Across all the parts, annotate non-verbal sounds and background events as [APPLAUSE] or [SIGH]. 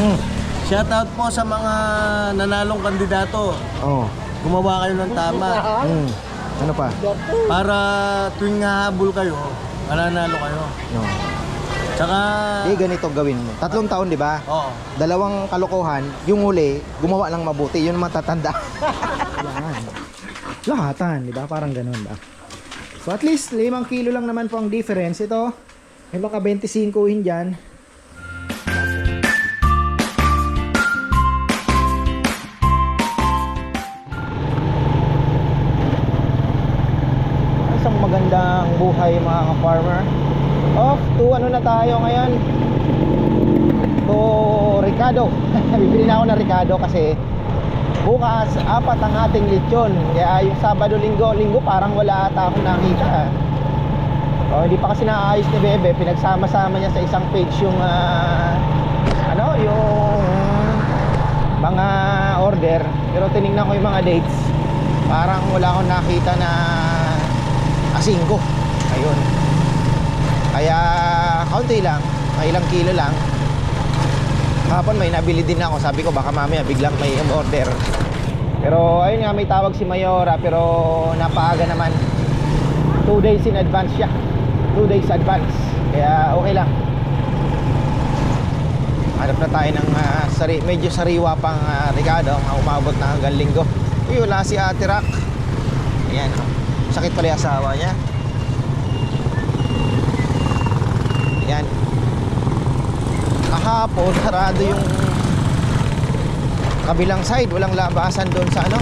Mm. Shoutout po sa mga nanalong kandidato. Oh. Gumawa kayo ng tama [LAUGHS] Mm. Ano pa? para tuwing hahabol kayo, mananalo kayo. No. Tsaka, Eh, ganito gawin mo. Tatlong taon, di ba? oo. Dalawang kalokohan, yung huli, gumawa ng mabuti. Yun ang matatanda. Yan. [LAUGHS] Lahatan, di ba? Parang ganun ba? So at least, 5 kilo lang naman po ang difference. Ito, may maka 25 hin dyan. Tayo ngayon? To Ricardo. [LAUGHS] Bibili na ako ng Ricardo kasi bukas apat ang ating lechon. Kaya yung Sabado, Linggo, Linggo parang wala ata akong nakita. Oh, hindi pa kasi naayos ni Bebe. Pinagsama-sama niya sa isang page yung ah, ano, yung mga order. Pero tiningnan ko yung mga dates. Parang wala akong nakita na asinggo. Ayun. Kaya kaunti lang, ilang kilo lang. Kahapon may nabili din ako. Sabi ko baka mamaya biglang may order. Pero ayun nga may tawag si Mayora pero napaaga naman. 2 days in advance siya. 2 days advance. Kaya okay lang. Hanap na tayo ng ah, sari, medyo sariwa pang uh, Ricardo ang umabot na hanggang linggo. Uy, wala si Ate Rock. Ayan. oh. Sakit pala yung asawa niya. Yan. Kahapon, sarado yung kabilang side. Walang labasan doon sa ano.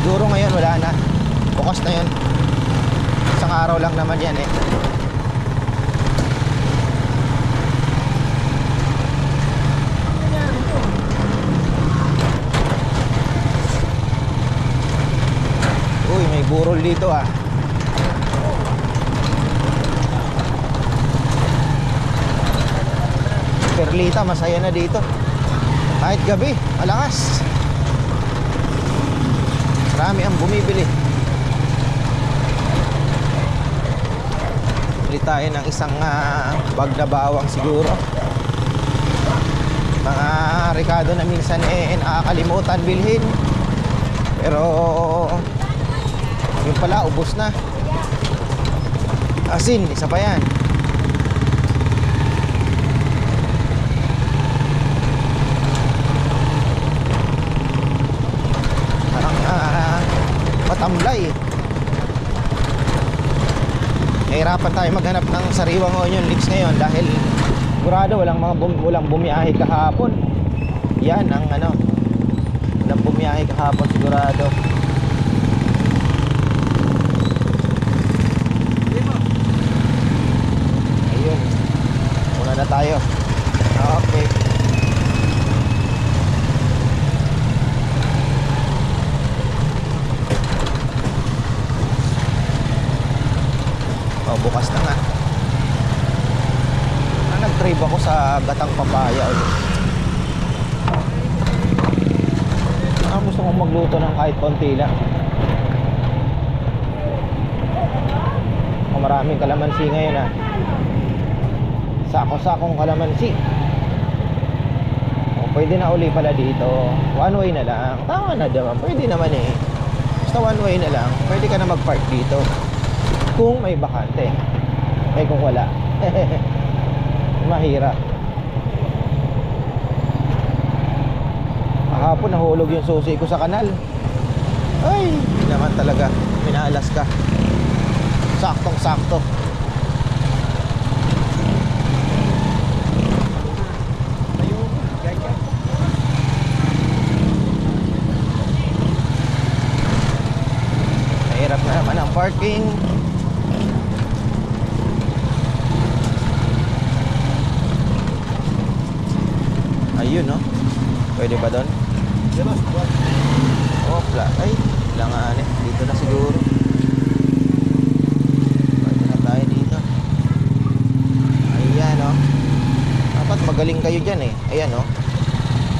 Siguro ngayon wala na. Bukas na yun. Isang araw lang naman yan eh. Burol dito ah. Perlita, masaya na dito. Kahit gabi, malakas. Marami ang bumibili. Bili tayo ng isang ah, bag na bawang siguro. Mga Ricardo na minsan eh nakakalimutan bilhin. Pero yun pala, ubos na. Asin, isa pa yan. Parang ah, matamlay. Nahirapan tayo maghanap ng sariwang onion leeks ngayon dahil sigurado walang mga bum, walang bumiyahe kahapon. Yan ang ano. Walang bumiyahe kahapon sigurado. Ayun. Una na tayo. Okay. Oh, bukas na nga. Nag-trip ako sa gatang papaya ulit. Ah, gusto kong magluto ng kahit konti lang. Oh, maraming kalamansi ngayon ah. Sako-sakong kalamansi. Oh, pwede na uli pala dito. One way na lang. Tama na naman. Pwede naman eh. Basta one way na lang. Pwede ka na mag-park dito. Kung may bakante. Eh kung wala. [LAUGHS] Mahirap. Kahapon nahulog yung susi ko sa kanal. Ay, naman talaga. Minalas ka. Saktong sakto. Mahirap na naman ang parking. Ayun, no? Pwede ba doon? Oh, pla. Ay, langan eh. Dito na siguro. Pwede na tayo dito. Ayan, no? Dapat magaling kayo dyan eh. Ayan, no?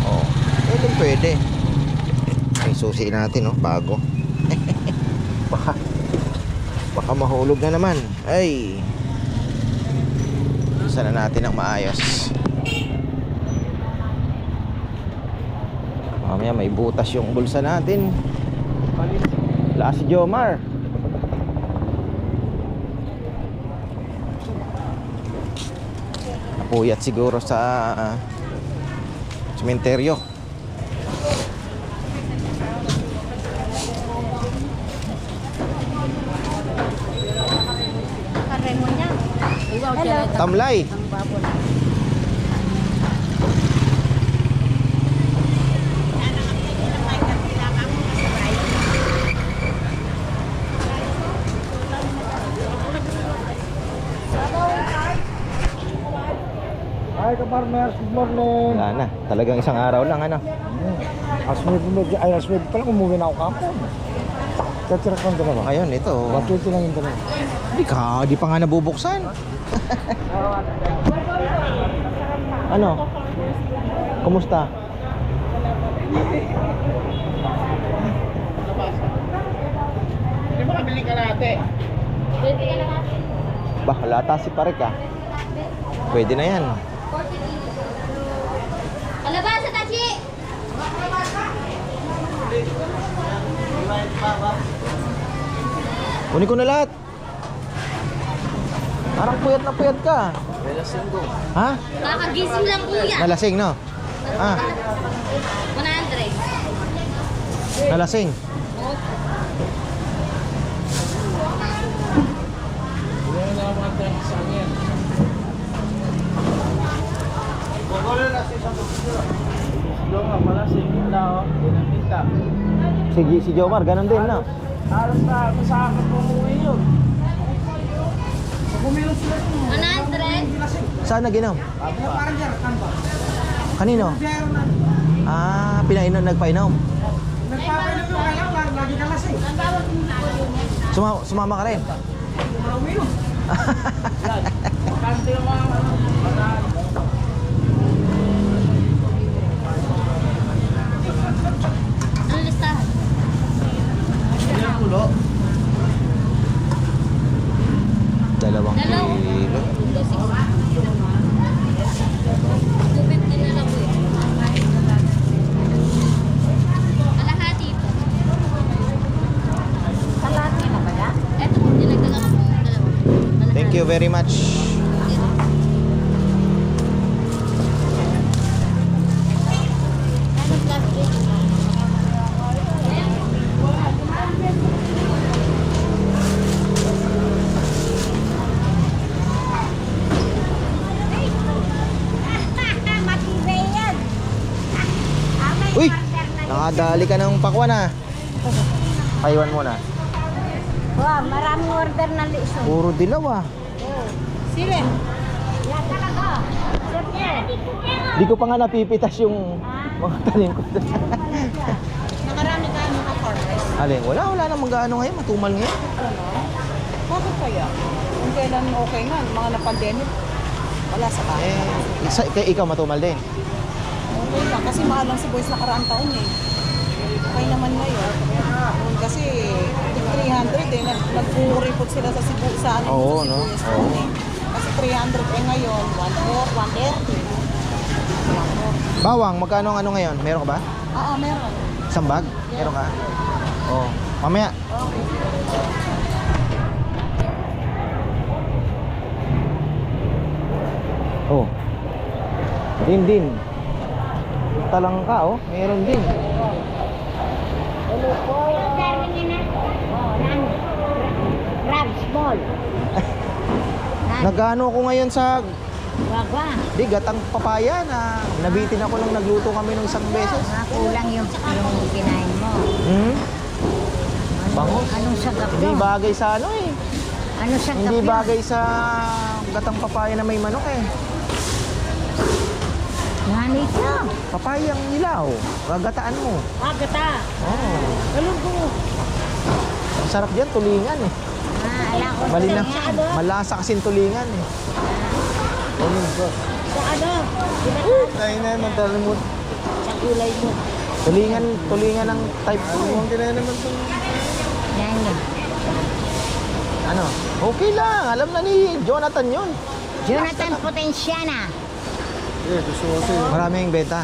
Oh, pwede, pwede. Ay, susi natin, no? Bago. [LAUGHS] baka, baka mahulog na naman. Ay. Isa na natin ang maayos. Mamaya may butas yung bulsa natin. Wala si Jomar. Napuyat siguro sa ah, sementeryo. Karemo niya. Hello. Tamlay. Ang ka-farmers, good morning. Wala na. Talagang isang araw lang ano. Asmid, ay, asmid pa lang, umuwi na ako kapon. Katirak lang dalawa. Ngayon ito. 120 lang yung dalawa. Di ka, di pa nga nabubuksan. [LAUGHS] ano? Kumusta? Bah, lata si Parek ah. Pwede na yan. Kalabasa, Tachi! Kunin ko na lahat. Parang puyat na puyat ka. Ha? Kakagising lang, kuya. Nalasing, no? Ah, 100. nalasing. Si, si Jomar, ganun din, no? Alas na, sa akin po umuwi yun. 100? Saan naginom? Parang dyan, kan ba? Kanino? Na. Ah, pinainom, nagpainom. Nagpapainom yung kaya, parang lagi ka lasing. Suma, sumama ka rin. Umuwi [LAUGHS] [LAUGHS] yun. Kanti yung mga ano, bataan. Ano listahan? Dalawang Dalawa. kilo. 250 na lang, kuya. Kalahati po. Kalahati na ba yan? Eto, dinagdagan ko po yung dalawa. Kalahati. Thank you very much. Nakadali ka ng pakwan ah. Paiwan mo na. Wow, maraming order na liso. Puro dilaw ah. Sile. Yan talaga. Di ko pa nga napipitas yung mga tanim ko. Nakarami ka ano ka farmers? Alin, wala, wala namang gaano ngayon. Matumal ngayon. Bakit kaya? Kung kailan okay nga, mga na-pandemic, wala sa bahay. Eh, isa, ikaw matumal din. Okay lang, kasi mahal lang si Boys nakaraang taon eh. Okay naman ngayon. Kasi, tig 300 eh, nag nag-report sila sa Cebu, sa ano, Oo, sa no? Sibuyas Oo. eh. Kasi 300 eh ngayon, 1.4, 1.30. Bawang, magkano ang ano ngayon? Meron ka ba? Oo, meron. Isang bag? Meron ka? Oo. Mamaya. Oh. Din din. Talang ka oh. Meron din. Crab small. Nagano ko ngayon sa Wagwa. di gatang papaya na nabitin ako nung nagluto kami nung isang beses. Mga kulang yung, yung kinain mo. Hmm? Bango. Anong sagap Hindi yun? bagay sa ano eh. Ano sagap Hindi yun? bagay sa gatang papaya na may manok eh. Nani ka. Papayang nilaw. Gagataan mo. Agata. Oh. Tulog ko. Ang sarap diyan tulingan eh. Ah, ala ko. Malina. Sa ano? Malasa kasi tulingan eh. Sa ano? Tayo na naman, talo mo. Sa gulay mo. Tulingan, tulingan ng type ko. Huwag na naman itong... Yan yan. Ano? Okay lang. Alam na ni Jonathan yun. Jonathan Potensiana. Eh, gusto ko sa'yo. Maraming benta.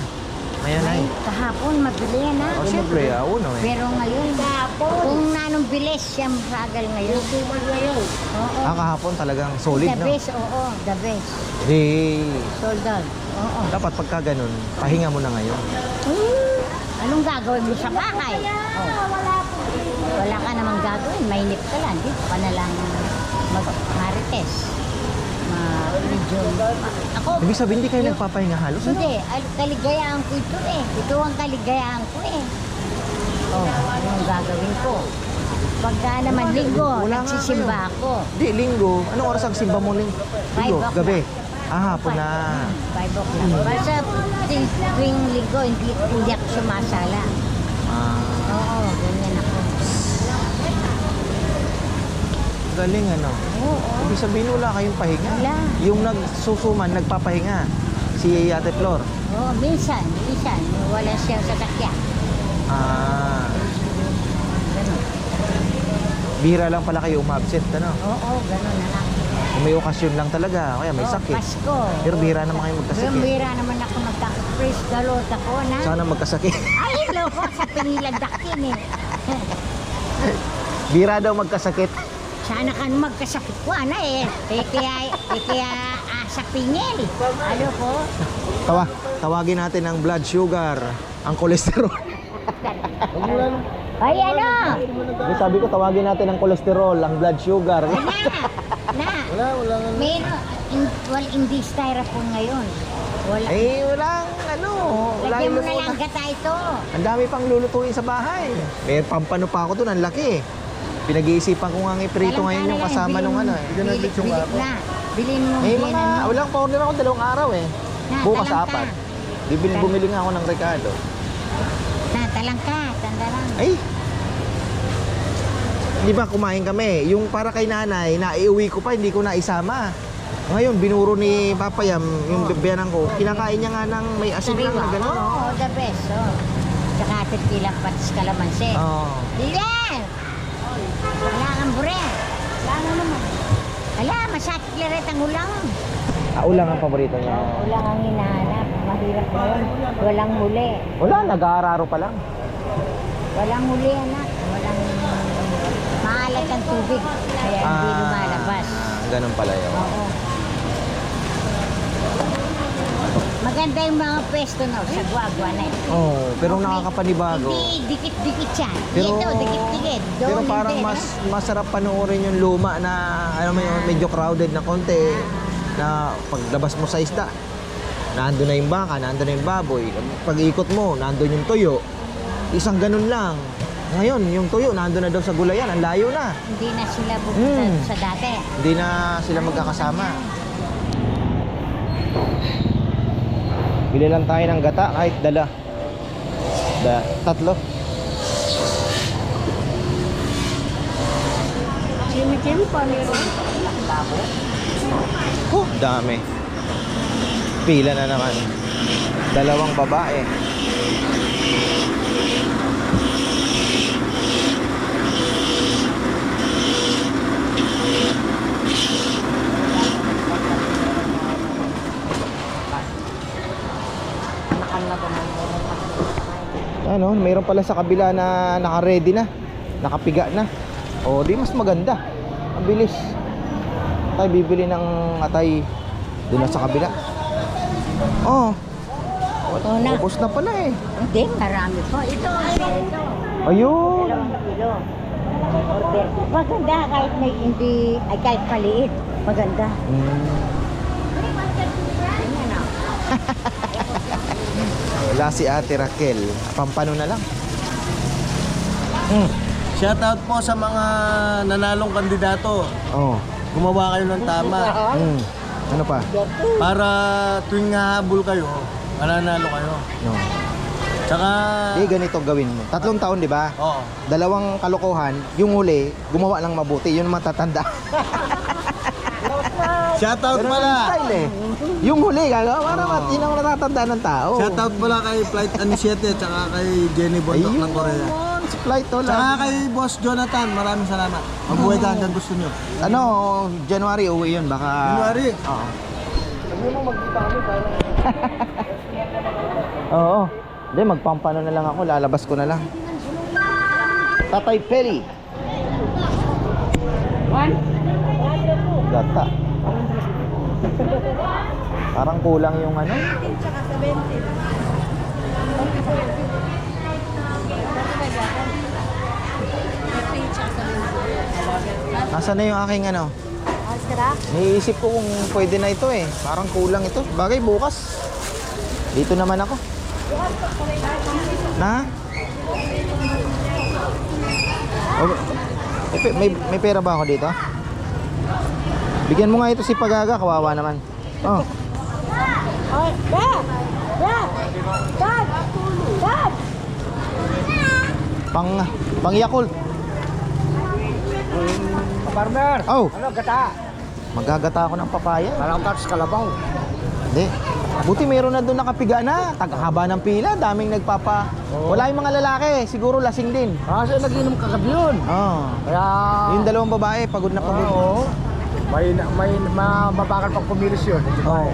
ngayon ay? Kahapon, mabili yan ha. Oh, siyempre, ah, uno eh. Pero ngayon, kung nanong bilis siya mabagal ngayon. Sumal ngayon. Oo. Ah, kahapon talagang solid, the no? best, oo. The best. Di, Sold out. Oo. dapat pagka ganun, pahinga mo na ngayon. Hmm, Anong gagawin mo sa bahay? Oh. Wala ka namang gagawin. Mainip ka lang. Dito ka na lang mag-marites. Ma-medyo. Ako, Ibig sabihin, hindi kayo nagpapahinga halos, ano? hindi. Al- Kaligayahan ko ito eh. Ito ang kaligayahan ko eh. Oh, anong gagawin ko? Pagka naman linggo, Wala nagsisimba ako. Di, linggo. Anong oras ang simba mo Linggo, o'clock. gabi. Ah, hapon na. Five o'clock. Basta tuwing tuwing linggo, hindi, hindi ako sumasala. Ah, Oo, ganyan ako. Galing ano. Oo. Ibig sabihin, wala kayong pahinga. Wala. Yung nagsusuman, nagpapahinga. Si Ate Flor. Oo, minsan, minsan, wala siyang sasakyan. Ah, Ganun. bihira lang pala kayo umabsent, ano? Oo, ganun na lang. Kung may okasyon lang talaga, kaya may Oo, sakit. Pasko. Pero bihira naman kayo magkasakit. Pero bihira naman ako magka-praise the Lord ako na. Sana magkasakit. [LAUGHS] Ay, loko, sa pinilagdakin eh. bihira daw magkasakit. Sana ka magkasakit ko, ana eh. Eh, kaya, eh, kaya ah, sa pingil. Ano ko? Tawa, tawagin natin ang blood sugar, ang kolesterol. Ay, ano? Di sabi ko, tawagin natin ang kolesterol, ang blood sugar. Na, na. Wala, wala nga. Meron, in, well, hindi styrofoam ngayon. Wala. eh, walang ano. Wala Lagyan mo yung na lang gata ito. Ang dami pang lulutuin sa bahay. May pampano pa ako doon, ang laki. Pinag-iisipan ko nga ng iprito Walang ngayon yung kasama bilhin nung mo- ano. eh. Bili, bili, na. Bilhin mo. Eh, bilhin mga, ano. walang pa-order ako dalawang araw eh. Na, Bukas apat. Bibil, bumili nga ako ng Ricardo. Na, talang ka. Tanda lang. Ay! Di ba kumain kami? Yung para kay nanay, naiuwi ko pa, hindi ko naisama. Ngayon, binuro ni Papa Yam, yung biyanan ko, kinakain niya nga ng may asin lang na gano'n. Oo, the best. Oh. Tsaka tequila patis kalamansi. Oo. Dilan! Wala kang bure. Wala nga naman. Wala, masakit liret ang ulang. Ah, ulang ang paborito niya. Ulang ang hinahanap. Mahirap na yun. Walang huli. Wala, nag-aararo pa lang. Walang huli, anak. Walang... Maalat ang tubig. Kaya hindi lumalabas. Ganun pala yun. Oo. Maganda yung mga pwesto no, sa guagua na ito. Oo, pero Okay. nakakapanibago. Hindi, dikit-dikit siya. Pero, Dito, dikit-dikit. Doon pero parang hindi, mas no? masarap panoorin yung luma na ano mo yun, medyo crowded na konti na paglabas mo sa isda nandun na yung baka, nandun na yung baboy pag ikot mo, nandun yung tuyo isang ganun lang ngayon, yung tuyo, nandun na daw sa gulayan ang layo na Hindi na sila pupunta Mm. sa dati. hindi na sila magkakasama bili lang tayo ng gata kahit dala da, tatlo Chimichim pa meron. Oh, dami. Pila na naman. Dalawang babae. Ano, mayroon pala sa kabila na naka-ready na. Nakapiga na. O, di mas maganda. Ang bilis. Tayo bibili ng atay doon na sa kabila. Oh, Oo na. ubos na pala eh. Hindi, marami po. Ito, ito. Ayun. Dalawang kilo. Order. Maganda kahit may hindi, ay kahit maliit. Maganda. Mm, Ayan o. wala si Ate Raquel. Pampano na lang. Mm. Shoutout po sa mga nanalong kandidato. Oh. Gumawa kayo ng tama. Mm. Ano pa? Para tuwing hahabol kayo, mananalo kayo. No. Tsaka, Eh, ganito gawin mo. Tatlong taon, di ba? oo. Dalawang kalokohan, yung huli, gumawa ng mabuti. Yun ang matatanda. [LAUGHS] Shoutout Pero pala. yung style eh. Yung huli, gagawa. Para Oo. mat, yun ang natatanda ng tao. Shoutout pala kay Flight Anisiete tsaka kay Jenny Bondok Ayun ng Korea. naman, si Flight to Tsaka lang. kay Boss Jonathan, maraming salamat. Mabuhay ka hanggang gusto nyo. Ano, January uwi yun, baka... January? Oo. [LAUGHS] Oo. Hindi, magpampano na lang ako. Lalabas ko na lang. Tatay Peli. Gata. Parang kulang yung ano. Nasaan na yung aking ano? Niisip ko kung pwede na ito eh. Parang kulang ito. Bagay bukas. Dito naman ako. Na? Oh, may, may pera ba ako dito? Bigyan mo nga ito si Pagaga, kawawa naman. Oh. Pang pang Yakult. Farmer! Oh, Ano, gata? magagata ako ng papaya. Parang touch kalabaw. Hindi. Buti meron na doon nakapiga na. Tagahaba ng pila, daming nagpapa. Wala yung mga lalaki, siguro lasing din. Kasi nag-inom kagabi yun. Oh. Kaya... Yung dalawang babae, pagod na pagod. Oo. May, may mababakal pang kumilos yun. Oh.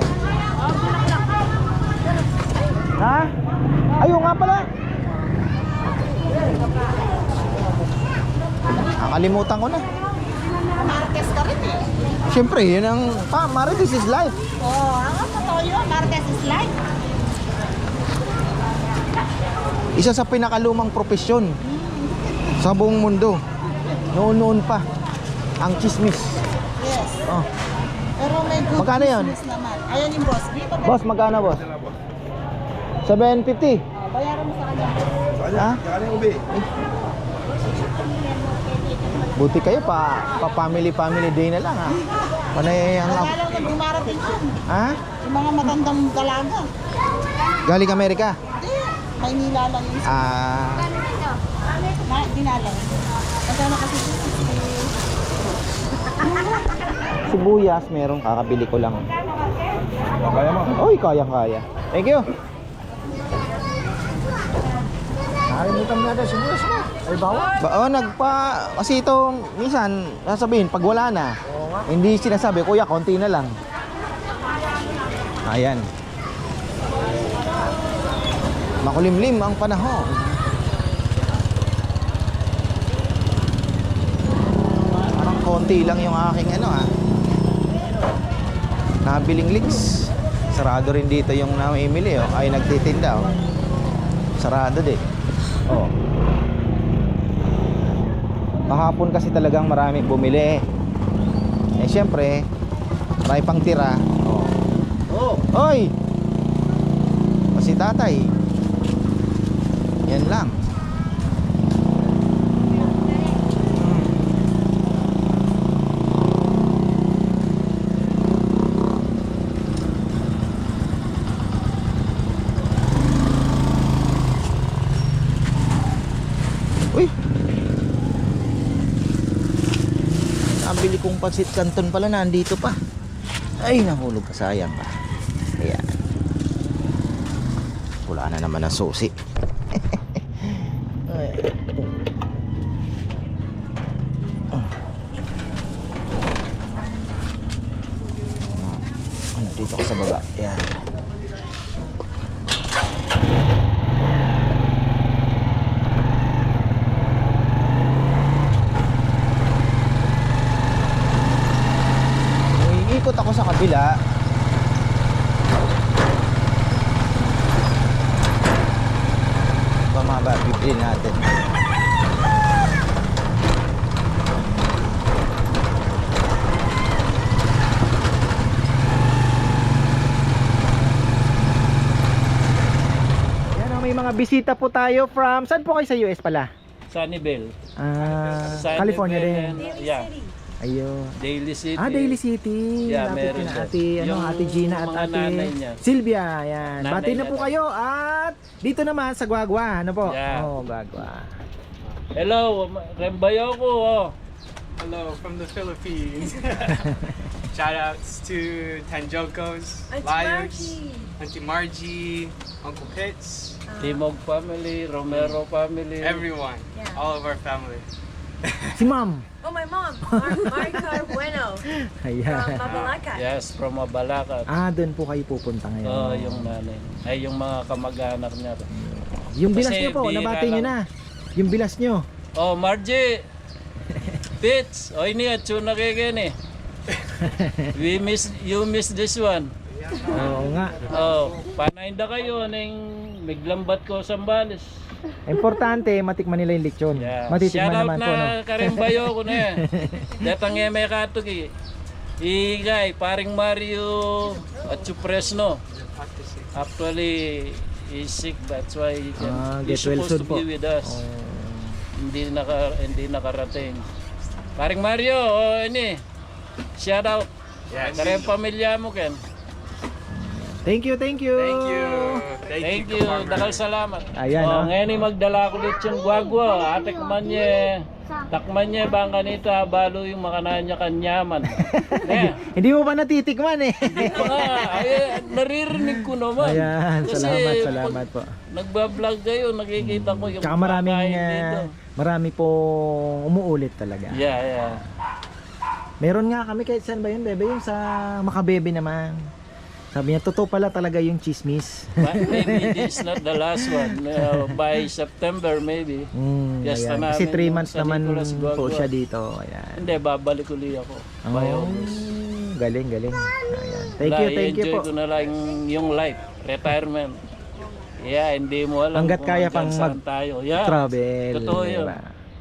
Ha? Ayun nga pala. Nakalimutan ko na. Marquez ka rin eh. Siyempre, yun ang... Pa, Mari, this is life. Oo, oh, ang totoo yun. Marquez is life. Isa sa pinakalumang profesyon sa buong mundo. Noon-noon pa. Ang chismis. Oh. Pero may good Magkano yan? business naman. Ayan yung boss. Di ba? Boss, magkano boss? 750. Bayaran mo sa kanya. Ha? Buti kayo pa, pa family family day na lang ha. Panay ang Kaya lang dumarating yun. ha? Yung mga matandang dalaga. Galing Amerika. Hindi. Maynila lang yung Ah, na, dinalang. Kasama kasi sibuyas meron kakabili ko lang. Kaya mo? Oy, kaya-kaya. Thank you. Nakalimutan mo natin sibuyas mo. Ay, bawal. Ba, oh, nagpa kasi itong minsan sasabihin pag wala na. Hindi sinasabi, kuya, konti na lang. Ayan. Makulimlim ang panahon. Parang konti lang yung aking ano ah. Nabiling links. Sarado rin dito yung namimili oh. Ay nagtitinda oh. Sarado din. Oh. Kahapon kasi talagang maraming bumili. Eh syempre, may pang tira. Oh. Oh, oy. O si tatay. Yan lang. Hmm. Uy, ang bili kong pansit canton pala nandito pa. Ay, nahulog ka sayang ka. Ayan. Wala na naman ang susi. [LAUGHS] Ay. Ano, dito ka sa baba. Ayan. Ikot ako sa kabila. Bumaba, bibili natin. Yan, oh, may mga bisita po tayo from... Saan po kayo sa US pala? Sunnyvale. Ah, Sunnyvale California din. and- Yeah, Ayun. Daily City. Ah, Daily City. Yeah, Lapit meron din. ate, ano, Yung ate Gina at mga ate nanay niya. Sylvia. Yan. Nanay Bati na niya po na. kayo at dito naman sa Guagua. Ano po? Yeah. Oh, Guagua. Hello, Rembayo ko. Oh. Hello from the Philippines. [LAUGHS] Shout outs to Tanjokos, Auntie Liars, Margie. Auntie Margie, Uncle Pitts, Timog family, Romero family. everyone, Yeah. all of our family. [LAUGHS] Si Ma'am. Oh, my mom, Mar- Maricar Bueno [LAUGHS] from Ayan. Mabalacat. Yes, from Mabalacat. Ah, doon po kayo pupunta ngayon. Oh, yung nanay. Ay, yung mga kamag-anak niya. Yung bilas nyo po, nabati lang. na. Yung bilas nyo. Oh, Margie! Pits! O ini at na kaya eh. [LAUGHS] We miss, you miss this one. Oo nga. Oh, panayin da kayo ng miglambat ko sa Sambales. Importante, matikman nila yung lechon. Yeah. Matitikman Shout out naman na po, no? karimbayo [LAUGHS] ko na yan. Datang eme katok eh. Igay, paring Mario at Chupresno. Actually, he's sick. That's why he can, Ah, he's get well supposed soon to po. be with us. Hindi naka hindi nakarating. Paring Mario, oh, ini. Shout out. Yes. Karem pamilya mo ken. Thank you, thank you. Thank you. Thank, Thank you. you. Dakal salamat. Ayan, oh, oh. ngayon ay magdala ko ulit yung gwagwa. Atek man niya. Takman niya bang kanita balo yung makanan niya kanyaman. [LAUGHS] yeah. Hindi mo pa natitikman eh. Nga, ay, naririnig ko naman. Ayan, Kasi salamat, salamat po. Nagbablog kayo, nakikita ko yung Tsaka maraming, dito. ah, marami po umuulit talaga. Yeah, yeah. Meron nga kami kahit saan ba yun, bebe? Yung sa Makabebe naman. Sabi niya, totoo pala talaga yung chismis. But maybe this is not the last one. Uh, by September maybe. Mm, Yes, ayan. Kasi namin 3 yung months naman po siya dito. Ayan. Hindi, babalik uli ako. By Oh, August. galing, galing. Ayan. Thank Wala, you, thank you po. ko na lang yung life, retirement. Yeah, hindi mo alam Hanggat kaya pang tayo. Yeah, Travel. Totoo yun. diba?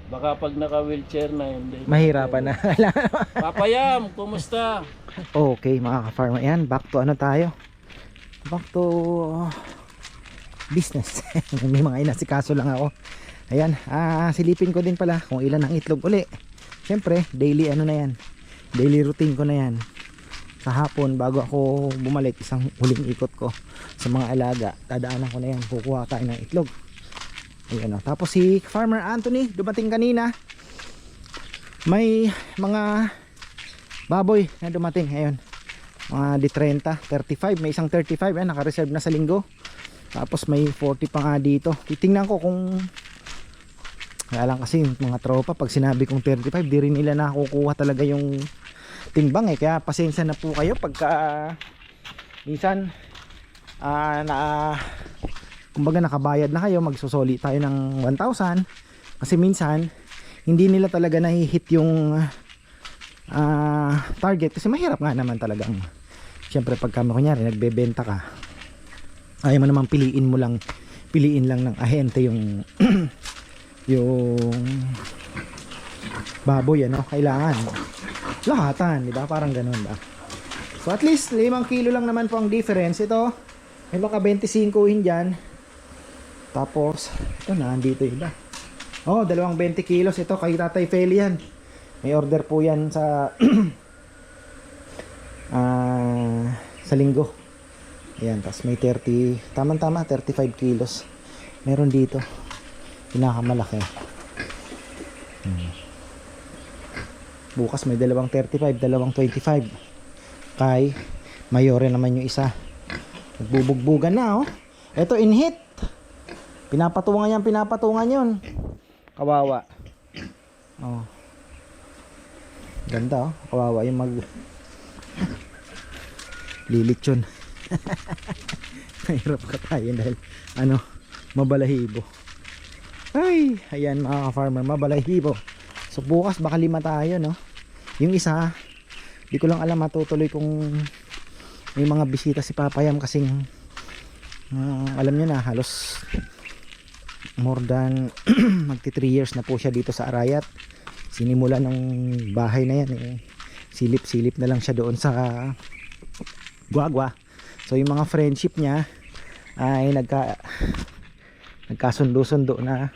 Baka pag naka-wheelchair na, hindi. Mahirapan na. Papayam, kumusta? Okay, mga ka-farmer. Ayan, back to ano tayo? Back to business. [LAUGHS] May mga inasikaso lang ako. Ayan, ah, silipin ko din pala kung ilan ang itlog uli. Siyempre, daily ano na yan. Daily routine ko na yan. Sa hapon, bago ako bumalik, isang huling ikot ko sa mga alaga, dadaanan ko na yan. Kukuha tayo ng itlog. Ayan o. Tapos si Farmer Anthony, dumating kanina. May mga baboy na dumating. Ayun. Mga di 30, 35. May isang 35. Ayan, naka-reserve na sa linggo. Tapos may 40 pa nga dito. Titingnan ko kung wala lang kasi mga tropa pag sinabi kong 35 di rin nila nakukuha talaga yung timbang eh kaya pasensya na po kayo pagka minsan ah na kumbaga nakabayad na kayo magsusoli tayo ng 1,000 kasi minsan hindi nila talaga nahihit yung ah, target. Kasi mahirap nga naman talagang syempre pagka kunyari nagbebenta ka ayaw mo naman piliin mo lang piliin lang ng ahente yung [CLEARS THROAT] yung baboy ano? Kailangan. Lahatan di ba? Parang ganun ba? So at least 5 kilo lang naman po ang difference. Ito may baka 25 in dyan. Tapos ito na andito iba. Oh dalawang 20 kilos. Ito kay tatay Feli yan may order po yan sa [CLEARS THROAT] ah sa linggo. Ayan tapos may 30 tama tama 35 kilos. Meron dito. Pinakamalaki. Hmm. bukas may dalawang 35 dalawang 25 kay mayore naman yung isa. Nagbubugbugan na oh. Eto in hit. Pinapatungan yan pinapatungan yun. Kawawa. Oh ganda oh kawawa yung mag lilitsyon [LAUGHS] mahirap ka tayo dahil ano mabalahibo ay, ayan mga ka-farmer, mabalahibo. So bukas baka lima tayo, no? Yung isa, di ko lang alam matutuloy kung may mga bisita si Papayam kasing ah, alam niyo na, halos more than [CLEARS THROAT] magti 3 years na po siya dito sa Arayat. Sinimula ng bahay na yan eh. Silip-silip na lang siya doon sa Guagua. So yung mga friendship niya ay nagka nagkasundo-sundo na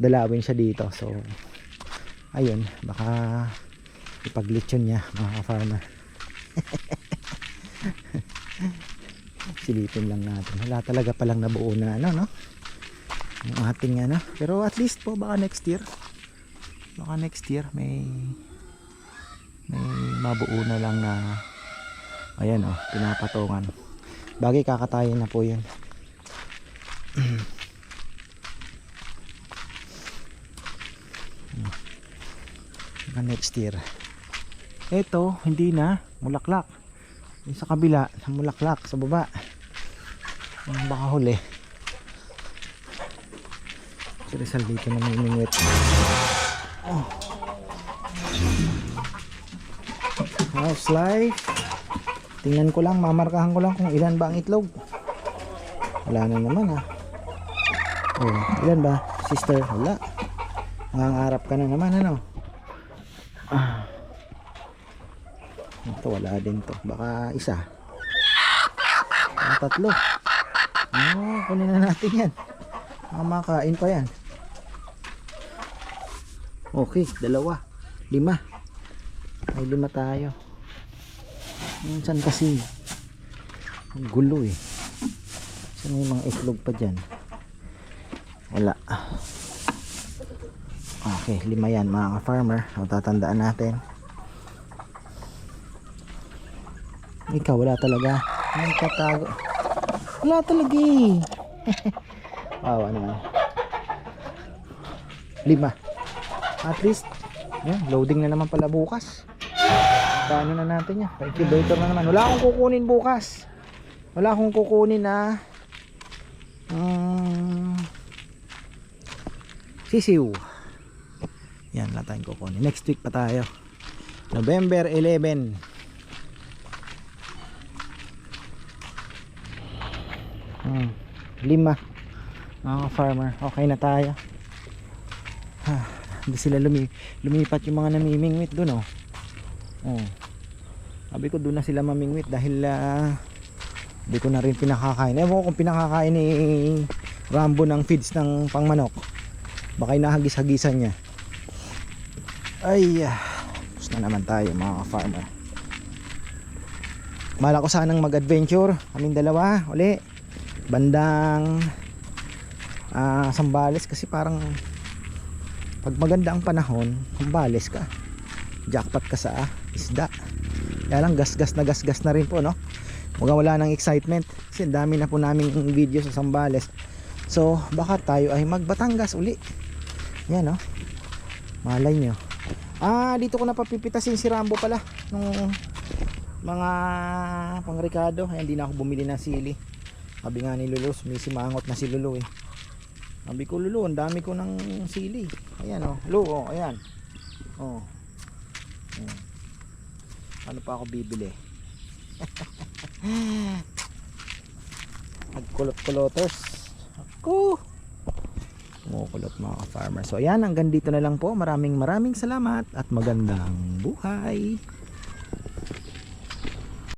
dalawin siya dito so ayun baka ipaglitsyon niya mga ka-farmer [LAUGHS] silipin lang natin wala talaga palang nabuo na ano no yung ating ano pero at least po baka next year baka next year may may mabuo na lang na ayan oh pinapatungan. Bagay kakatayin na po yun. Baka next year. Ito hindi na. Mulaklak. Yung sa kabila mulaklak sa baba. Baka huli. Si Rizal dito namimingwit. Oh. House life. Tingnan ko lang, mamarkahan ko lang kung ilan ba ang itlog. Wala na naman ah. Oh, ilan ba? Sister, wala. Nangangarap ka na naman ano. Ah. Ito wala din to. Baka isa. Baka tatlo. Oh, kunin na natin yan. Baka makain pa yan. Okay, dalawa. Lima. May lima tayo. Minsan kasi gulo eh. Saan may mga itlog pa dyan? Wala. Okay, lima yan mga farmer. O tatandaan natin. Ikaw wala talaga. Ang tatago. Wala talaga eh. [LAUGHS] Wow, ano. Lima. At least, yan, loading na naman pala bukas. Paano na natin yan? Pa-incubator na naman. Wala akong kukunin bukas. Wala akong kukunin na um, sisiw. Yan, wala tayong kukunin. Next week pa tayo. November 11. Hmm, lima. Mga farmer, okay na tayo. Ha, hindi sila lumi lumipat yung mga namimingwit doon oh. Oh. Sabi ko doon na sila mamingwit dahil ah, hindi ko na rin pinakakain. Ewan ko kung pinakakain ni Rambo ng feeds ng pangmanok. Baka inahagis-hagisan niya. Ay, tapos na naman tayo mga farmer. Bala ko sanang mag-adventure. Kaming dalawa, uli. Bandang ah, Sambales kasi parang pag maganda ang panahon, Sambales ka. Jackpot ka sa isda. Kaya lang gas-gas na gas-gas na rin po, no? Huwag wala ng excitement kasi dami na po naming video sa Sambales. So, baka tayo ay magbatangas uli. Yan, no? Malay nyo. Ah, dito ko na papipitasin si Rambo pala nung mga pangrikado. Ayan, di na ako bumili ng sili. Sabi nga ni Lulu, may simangot na si Lulu eh. Sabi ko, Lulu, ang dami ko ng sili. Ayan, oh. Lulu, oh, ayan. Oh. Hmm. Ano pa ako bibili? [LAUGHS] Nagkulot-kuloters. Ako. Kumukulot mga farmer. So ayan, hanggang dito na lang po. Maraming maraming salamat at magandang buhay.